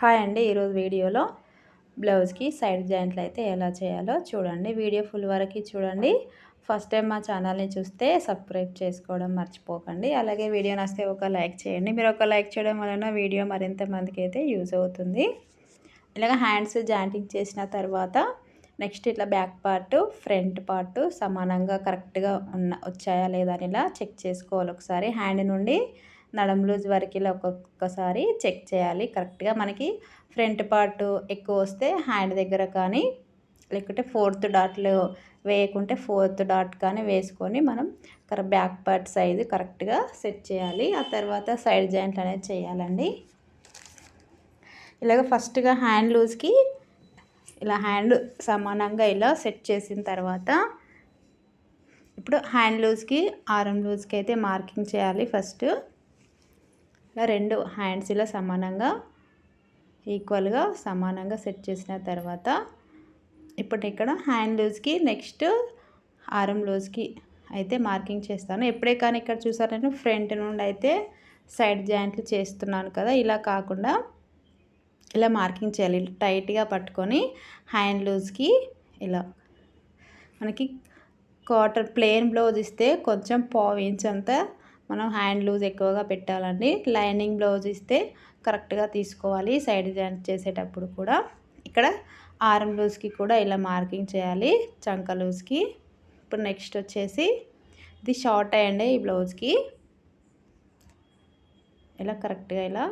Hi అండి ఈరోజు వీడియోలో బ్లౌజ్కి సైడ్ జాయింట్లు అయితే ఎలా చేయాలో చూడండి. వీడియో ఫుల్ వరకు చూడండి. ఫస్ట్ టైం మా ఛానల్ని చూస్తే సబ్స్క్రైబ్ చేసుకోవడం మర్చిపోకండి. అలాగే వీడియో నస్తే ఒక లైక్ చేయండి. మీరు ఒక లైక్ చేయడం వలన వీడియో మరింత మందికి అయితే యూజ్ అవుతుంది. ఇలాగ హ్యాండ్స్ జాయింటింగ్ చేసిన తర్వాత నెక్స్ట్ ఇట్లా బ్యాక్ పార్ట్ ఫ్రంట్ పార్ట్ సమానంగా కరెక్ట్గా ఉన్న వచ్చాయా లేదా అని ఇలా చెక్ చేసుకోవాలి ఒకసారి. హ్యాండ్ నుండి నడం లూజ్ వరకు ఇలా ఒక్కొక్కసారి చెక్ చేయాలి. కరెక్ట్గా మనకి ఫ్రంట్ పార్ట్ ఎక్కువ వస్తే హ్యాండ్ దగ్గర కానీ లేకుంటే ఫోర్త్ డాట్లు వేయకుంటే ఫోర్త్ డాట్ కానీ వేసుకొని మనం బ్యాక్ పార్ట్ సైజు కరెక్ట్గా సెట్ చేయాలి. ఆ తర్వాత సైడ్ జాయింట్లు అనేది చేయాలండి. ఇలాగ ఫస్ట్గా హ్యాండ్ లూజ్కి ఇలా హ్యాండ్ సమానంగా ఇలా సెట్ చేసిన తర్వాత ఇప్పుడు హ్యాండ్ లూజ్కి ఆరం లూజ్కి అయితే మార్కింగ్ చేయాలి ఫస్ట్. ఇలా రెండు హ్యాండ్స్ ఇలా సమానంగా ఈక్వల్గా సమానంగా సెట్ చేసిన తర్వాత ఇప్పుడు ఇక్కడ హ్యాండ్ లూజ్కి నెక్స్ట్ ఆరం లూజ్కి అయితే మార్కింగ్ చేస్తాను. ఎప్పుడే కానీ ఇక్కడ చూసారు నేను ఫ్రంట్ నుండి అయితే సైడ్ జాయింట్లు చేస్తున్నాను కదా ఇలా కాకుండా ఇలా మార్కింగ్ చేయాలి. టైట్గా పట్టుకొని హ్యాండ్ లూజ్కి ఇలా మనకి కాటన్ ప్లెయిన్ బ్లౌజ్ ఇస్తే కొంచెం పావు ఇంచ్ అంతా మనం హ్యాండ్ లూజ్ ఎక్కువగా పెట్టాలండి. లైనింగ్ బ్లౌజ్ ఇస్తే కరెక్ట్గా తీసుకోవాలి. సైడ్ జాయింట్ చేసేటప్పుడు కూడా. ఇక్కడ ఆర్మ్ లూజ్కి కూడా ఇలా మార్కింగ్ చేయాలి. చంక లూజ్కి. ఇప్పుడు నెక్స్ట్ వచ్చేసి ఇది షార్ట్ అయ్యండి ఈ బ్లౌజ్కి. ఇలా కరెక్ట్గా ఇలా.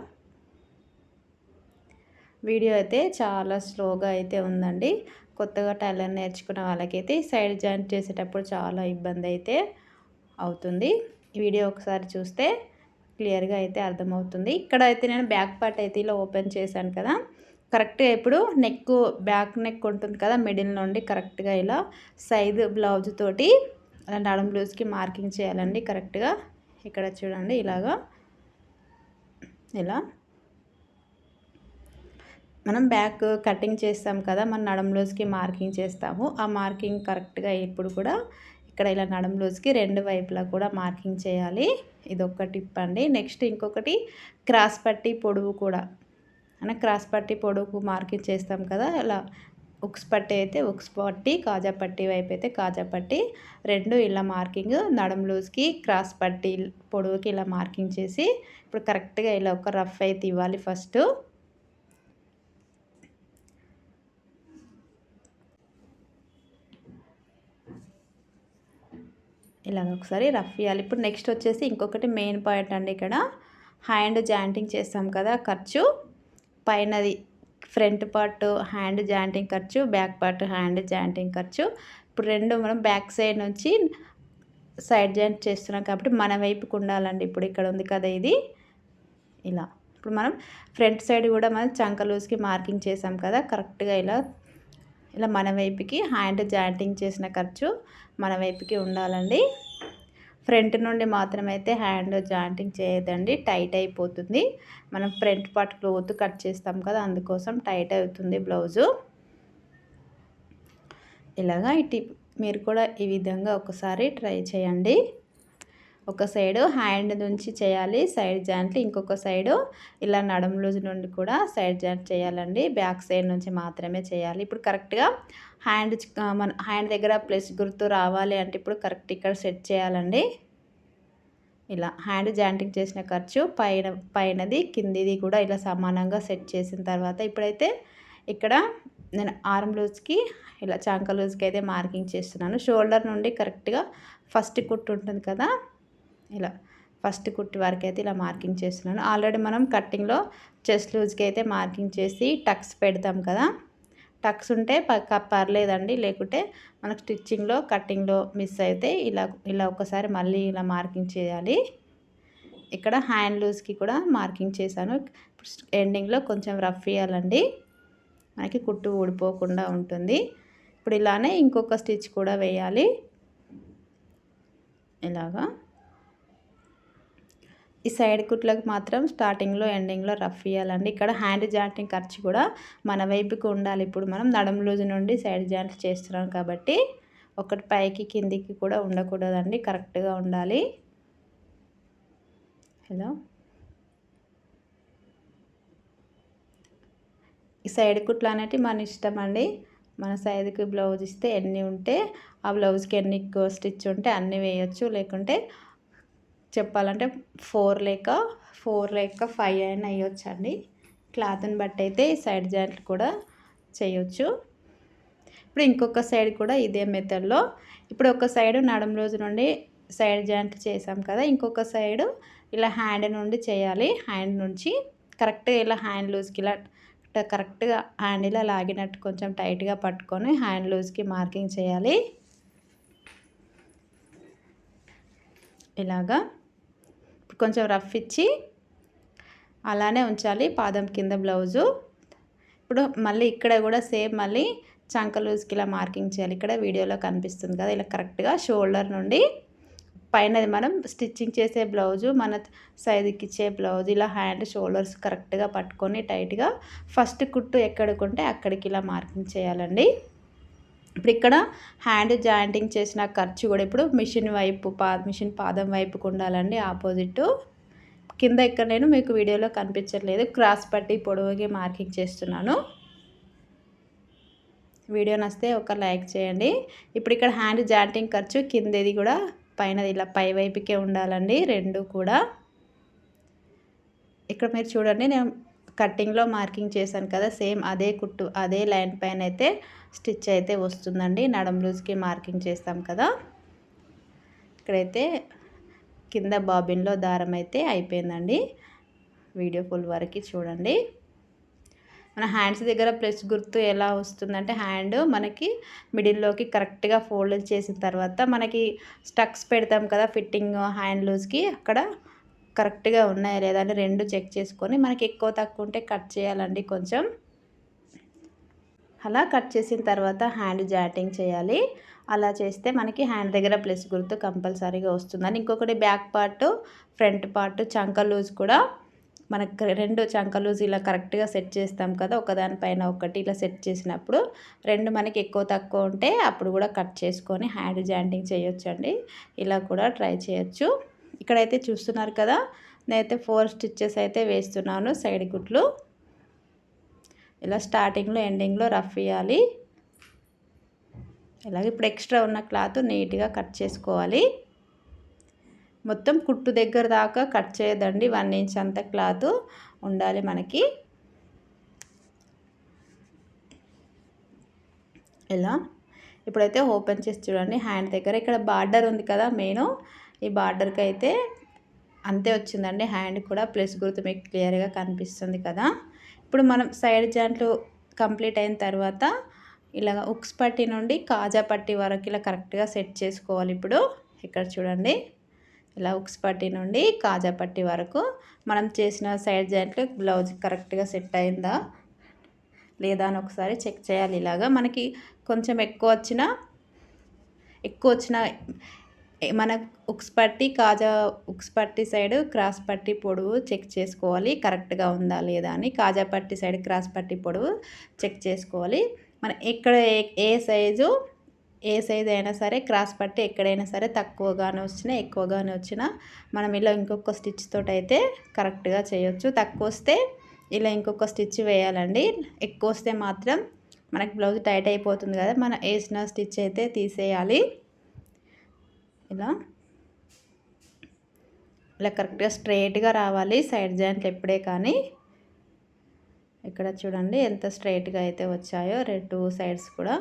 వీడియో అయితే చాలా స్లోగా అయితే ఉందండి. కొత్తగా టైలర్ నేర్చుకున్న వాళ్ళకైతే సైడ్ జాయింట్ చేసేటప్పుడు చాలా ఇబ్బంది అయితే అవుతుంది. వీడియో ఒకసారి చూస్తే క్లియర్గా అయితే అర్థమవుతుంది. ఇక్కడ అయితే నేను బ్యాక్ పార్ట్ అయితే ఇలా ఓపెన్ చేశాను కదా. కరెక్ట్గా ఇప్పుడు నెక్ బ్యాక్ నెక్ ఉంటుంది కదా మిడిల్ నుండి కరెక్ట్గా ఇలా సైజు బ్లౌజ్ తోటి అలా నడం బ్లౌజ్కి మార్కింగ్ చేయాలండి కరెక్ట్గా. ఇక్కడ చూడండి ఇలాగా. ఇలా. మనం బ్యాక్ కటింగ్ చేస్తాం కదా మన నడం బ్లౌజ్కి మార్కింగ్ చేస్తాము. ఆ మార్కింగ్ కరెక్ట్గా ఇప్పుడు కూడా ఇక్కడ ఇలా నడుం లూజ్కి రెండు వైపులా కూడా మార్కింగ్ చేయాలి. ఇది ఒక టిప్ అండి నెక్స్ట్ ఇంకొకటి క్రాస్ పట్టి పొడవు కూడా. అంటే క్రాస్ పట్టి పొడవుకు మార్కింగ్ చేస్తాం కదా ఇలా ఉక్స్ పట్టి అయితే ఉక్స్ పట్టి కాజా పట్టి వైపు అయితే కాజా పట్టి రెండు ఇలా మార్కింగ్ నడుం లూజ్కి క్రాస్ పట్టి పొడవుకి ఇలా మార్కింగ్ చేసి ఇప్పుడు కరెక్ట్గా ఇలా ఒక రఫ్ అయితే ఇవ్వాలి ఫస్ట్. ఇలాగ ఒకసారి రఫ్ ఇవ్వాలి ఇప్పుడు నెక్స్ట్ వచ్చేసి ఇంకొకటి మెయిన్ పాయింట్ అండి ఇక్కడ. హ్యాండ్ జాయింటింగ్ చేస్తాం కదా ఖర్చు. పైనది ఫ్రంట్ పార్ట్ హ్యాండ్ జాయింటింగ్ ఖర్చు బ్యాక్ పార్ట్ హ్యాండ్ జాయింటింగ్ ఖర్చు. ఇప్పుడు రెండు మనం బ్యాక్ సైడ్ నుంచి సైడ్ జాయింట్ చేస్తున్నాం కాబట్టి మన వైపుకు ఉండాలండి. ఇప్పుడు ఇక్కడ ఉంది కదా ఇది. ఇలా. ఇప్పుడు మనం ఫ్రంట్ సైడ్ కూడా మనం చంక లూజ్కి మార్కింగ్ చేసాం కదా కరెక్ట్గా ఇలా ఇలా మన వైపుకి హ్యాండ్ జాయింటింగ్ చేసిన ఖర్చు మన వైపుకి ఉండాలండి. ఫ్రంట్ నుండి మాత్రమైతే హ్యాండ్ జాయింటింగ్ చేయదండి. టైట్ అయిపోతుంది. మనం ఫ్రంట్ పార్ట్ క్లోత్ కట్ చేస్తాం కదా అందుకోసం టైట్ అవుతుంది బ్లౌజు. ఇలాగా ఇటు మీరు కూడా ఈ విధంగా ఒకసారి ట్రై చేయండి. ఒక సైడు హ్యాండ్ నుంచి చేయాలి సైడ్ జాయింట్లు ఇంకొక సైడు ఇలా నడుం లూజ్ నుండి కూడా సైడ్ జాయింట్ చేయాలండి. బ్యాక్ సైడ్ నుంచి మాత్రమే చేయాలి. ఇప్పుడు కరెక్ట్గా హ్యాండ్ మన హ్యాండ్ దగ్గర ప్లస్ గుర్తు రావాలి అంటే ఇప్పుడు కరెక్ట్ ఇక్కడ సెట్ చేయాలండి. ఇలా హ్యాండ్ జాయింటింగ్ చేసిన ఖర్చు పైన పైనది కిందిది కూడా ఇలా సమానంగా సెట్ చేసిన తర్వాత ఇప్పుడైతే ఇక్కడ నేను ఆర్మ్ లూజ్కి ఇలా చాంక లూజ్కి అయితే మార్కింగ్ చేస్తున్నాను. షోల్డర్ నుండి కరెక్ట్గా ఫస్ట్ కుట్టు ఉంటుంది కదా ఇలా ఫస్ట్ కుట్టి వరకు అయితే ఇలా మార్కింగ్ చేస్తున్నాను. ఆల్రెడీ మనం కట్టింగ్లో చెస్ట్ లూజ్కి అయితే మార్కింగ్ చేసి టక్స్ పెడతాం కదా. టక్స్ ఉంటే పర్లేదండి. లేకుంటే మనకు స్టిచ్చింగ్లో కట్టింగ్లో మిస్ అయితే ఇలా ఇలా ఒకసారి మళ్ళీ ఇలా మార్కింగ్ చేయాలి. ఇక్కడ హ్యాండ్ లూజ్కి కూడా మార్కింగ్ చేశాను. ఎండింగ్లో కొంచెం రఫ్ ఇవ్వాలండి మనకి కుట్టు ఊడిపోకుండా ఉంటుంది. ఇప్పుడు ఇలానే ఇంకొక స్టిచ్ కూడా వేయాలి. ఇలాగా. ఈ సైడ్ కుట్లకు మాత్రం స్టార్టింగ్లో ఎండింగ్లో రఫ్ ఇవ్వాలండి ఇక్కడ హ్యాండ్ జాయింటింగ్ ఖర్చు కూడా మన వైపుకి ఉండాలి. ఇప్పుడు మనం నడమ లూజు నుండి సైడ్ జాయింట్ చేస్తున్నాం కాబట్టి ఒకటి పైకి కిందికి కూడా ఉండకూడదండి. కరెక్ట్గా ఉండాలి. హలో. ఈ సైడ్ కుట్లు అనేది మన ఇష్టం అండి. మన సైజుకి బ్లౌజ్ ఇస్తే ఎన్ని ఉంటే ఆ బ్లౌజ్కి ఎన్ని స్టిచ్ ఉంటే అన్నీ వేయచ్చు. లేకుంటే చెప్పాలంటే ఫోర్ లేక ఫోర్ లేక ఫైవ్ అయినా వేయచ్చు క్లాత్ని బట్టి అయితే ఈ సైడ్ జాయింట్లు కూడా చేయొచ్చు. ఇప్పుడు ఇంకొక సైడ్ కూడా ఇదే మెథడ్లో ఇప్పుడు ఒక సైడ్ నడుము రోజు నుండి సైడ్ జాయింట్ చేసాం కదా ఇంకొక సైడు ఇలా హ్యాండ్ నుండి చేయాలి. హ్యాండ్ నుంచి కరెక్ట్గా ఇలా హ్యాండ్ లూజ్కి ఇలా కరెక్ట్గా హ్యాండ్ ఇలా లాగినట్టు కొంచెం టైట్గా పట్టుకొని హ్యాండ్ లూజ్కి మార్కింగ్ చేయాలి. ఇలాగా. కొంచెం రఫ్ ఇచ్చి అలానే ఉంచాలి పాదం కింద బ్లౌజు. ఇప్పుడు మళ్ళీ ఇక్కడ కూడా సేమ్ మళ్ళీ చంక లూజ్కి ఇలా మార్కింగ్ చేయాలి. ఇక్కడ వీడియోలో కనిపిస్తుంది కదా ఇలా కరెక్ట్గా షోల్డర్ నుండి పైన మనం స్టిచ్చింగ్ చేసే బ్లౌజు మన సైజుకి ఇచ్చే బ్లౌజ్ ఇలా హ్యాండ్ షోల్డర్స్ కరెక్ట్గా పట్టుకొని టైట్గా ఫస్ట్ కుట్టు ఎక్కడికుంటే అక్కడికి ఇలా మార్కింగ్ చేయాలండి. ఇప్పుడు ఇక్కడ హ్యాండ్ జాయింటింగ్ చేసిన ఖర్చు కూడా ఇప్పుడు మిషన్ వైపు పా మిషన్ పాదం వైపుకు ఉండాలండి ఆపోజిట్ కింద ఇక్కడ నేను మీకు వీడియోలో కనిపించట్లేదు. క్రాస్ పట్టి పొడవుకి మార్కింగ్ చేస్తున్నాను. వీడియో నస్తే ఒక లైక్ చేయండి. ఇప్పుడు ఇక్కడ హ్యాండ్ జాయింటింగ్ ఖర్చు కిందది కూడా పైన ఇలా పై వైపుకే ఉండాలండి రెండు కూడా. ఇక్కడ మీరు చూడండి నేను కట్టింగ్లో మార్కింగ్ చేశాను కదా సేమ్ అదే కుట్టు అదే లైన్ పైన అయితే స్టిచ్ అయితే వస్తుందండి. నడం లూజ్కి మార్కింగ్ చేస్తాం కదా. ఇక్కడైతే కింద బాబిన్లో దారం అయితే అయిపోయిందండి. వీడియో ఫుల్ వరకు చూడండి. మన హ్యాండ్స్ దగ్గర ప్లస్ గుర్తు ఎలా వస్తుందంటే హ్యాండ్ మనకి మిడిల్లోకి కరెక్ట్గా ఫోల్డ్ చేసిన తర్వాత మనకి స్టక్స్ పెడతాం కదా ఫిట్టింగ్ హ్యాండ్ లూజ్కి అక్కడ కరెక్ట్గా ఉన్నాయా లేదా అని రెండు చెక్ చేసుకొని మనకి ఎక్కువ తక్కువ ఉంటే కట్ చేయాలండి కొంచెం. అలా కట్ చేసిన తర్వాత హ్యాండ్ జాటింగ్ చేయాలి. అలా చేస్తే మనకి హ్యాండ్ దగ్గర ప్లస్ గుర్తు కంపల్సరీగా వస్తుందని. ఇంకొకటి బ్యాక్ పార్ట్ ఫ్రంట్ పార్ట్ చంక లూజ్ కూడా మనకు రెండు చంక లూజ్ ఇలా కరెక్ట్గా సెట్ చేస్తాం కదా ఒకదానిపైన ఒకటి ఇలా సెట్ చేసినప్పుడు రెండు మనకి ఎక్కువ తక్కువ ఉంటే అప్పుడు కూడా కట్ చేసుకొని హ్యాండ్ జాయింటింగ్ చేయొచ్చండి. ఇలా కూడా ట్రై చేయొచ్చు. ఇక్కడైతే చూస్తున్నారు కదా నేనైతే ఫోర్ స్టిచ్చెస్ అయితే వేస్తున్నాను సైడ్ కుట్లు ఇలా స్టార్టింగ్లో ఎండింగ్లో రఫ్ ఇవ్వాలి ఇలాగే ఇప్పుడు ఎక్స్ట్రా ఉన్న క్లాత్ నీట్గా కట్ చేసుకోవాలి. మొత్తం కుట్టు దగ్గర దాకా కట్ చేయదండి వన్ ఇంచ్ అంత క్లాత్ ఉండాలి మనకి. ఇలా ఇప్పుడైతే ఓపెన్ చేసి చూడండి హ్యాండ్ దగ్గర ఇక్కడ బార్డర్ ఉంది కదా మెయిన్ ఈ బార్డర్కి అయితే అంతే వచ్చిందండి. హ్యాండ్ కూడా ప్లస్ గుర్తు మీకు క్లియర్గా కనిపిస్తుంది కదా. ఇప్పుడు మనం సైడ్ జాయింట్లు కంప్లీట్ అయిన తర్వాత ఇలా ఉక్స్ పట్టి నుండి కాజా పట్టి వరకు ఇలా కరెక్ట్గా సెట్ చేసుకోవాలి ఇప్పుడు. ఇక్కడ చూడండి. ఇలా ఉక్స్ పట్టి నుండి కాజా పట్టి వరకు మనం చేసిన సైడ్ జాయింట్లు బ్లౌజ్ కరెక్ట్గా సెట్ అయిందా? లేదా అని ఒకసారి చెక్ చేయాలి ఇలాగా. మనకి కొంచెం ఎక్కువ వచ్చిన ఎక్కువ వచ్చిన మన ఉక్స్ పట్టి కాజా ఉక్స్ పట్టి సైడ్ క్రాస్ పట్టి పొడవు చెక్ చేసుకోవాలి. కరెక్ట్గా ఉందా లేదా అని కాజా పట్టి సైడ్ క్రాస్ పట్టి పొడవు చెక్ చేసుకోవాలి. మన ఎక్కడ ఏ సైజు ఏ సైజు అయినా సరే క్రాస్ పట్టి ఎక్కడైనా సరే తక్కువగానే వచ్చినా ఎక్కువగానే వచ్చినా మనం ఇలా ఇంకొక స్టిచ్ తోటి అయితే కరెక్ట్గా చేయొచ్చు. తక్కువ వస్తే ఇలా ఇంకొక స్టిచ్ వేయాలండి. ఎక్కువ వస్తే మాత్రం మనకి బ్లౌజ్ టైట్ అయిపోతుంది కదా మనం వేసిన స్టిచ్ అయితే తీసేయాలి. ఇలా. ఇలా కరెక్ట్గా స్ట్రైట్గా రావాలి. సైడ్ జాయింట్లు ఎప్పుడే కానీ. ఇక్కడ చూడండి ఎంత స్ట్రైట్గా అయితే వచ్చాయో రెండు టూ సైడ్స్ కూడా.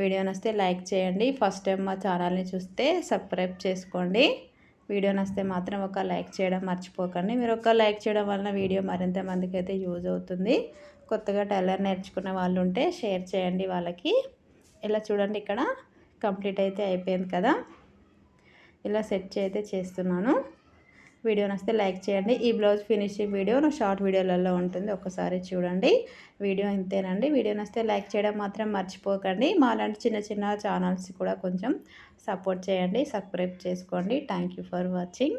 వీడియో నస్తే లైక్ చేయండి. ఫస్ట్ టైం మా ఛానల్ని చూస్తే సబ్స్క్రైబ్ చేసుకోండి. వీడియో నస్తే మాత్రం ఒక లైక్ చేయడం మర్చిపోకండి. మీరు ఒక లైక్ చేయడం వలన వీడియో మరింత మందికి అయితే యూజ్ అవుతుంది. కొత్తగా టైలర్ నేర్చుకునే వాళ్ళు ఉంటే షేర్ చేయండి వాళ్ళకి. ఇలా చూడండి ఇక్కడ కంప్లీట్ అయితే అయిపోయింది కదా. ఇలా సెట్ అయితే చేస్తున్నాను. వీడియో నస్తే లైక్ చేయండి. ఈ బ్లౌజ్ ఫినిషింగ్ వీడియో నా షార్ట్ వీడియోలలో ఉంటుంది. ఒకసారి చూడండి. వీడియో ఇంతేనండి. వీడియో నస్తే లైక్ చేయడం మాత్రం మర్చిపోకండి. మాలాంటి చిన్న చిన్న ఛానల్స్ కూడా కొంచెం సపోర్ట్ చేయండి. సబ్స్క్రైబ్ చేసుకోండి. Thank for watching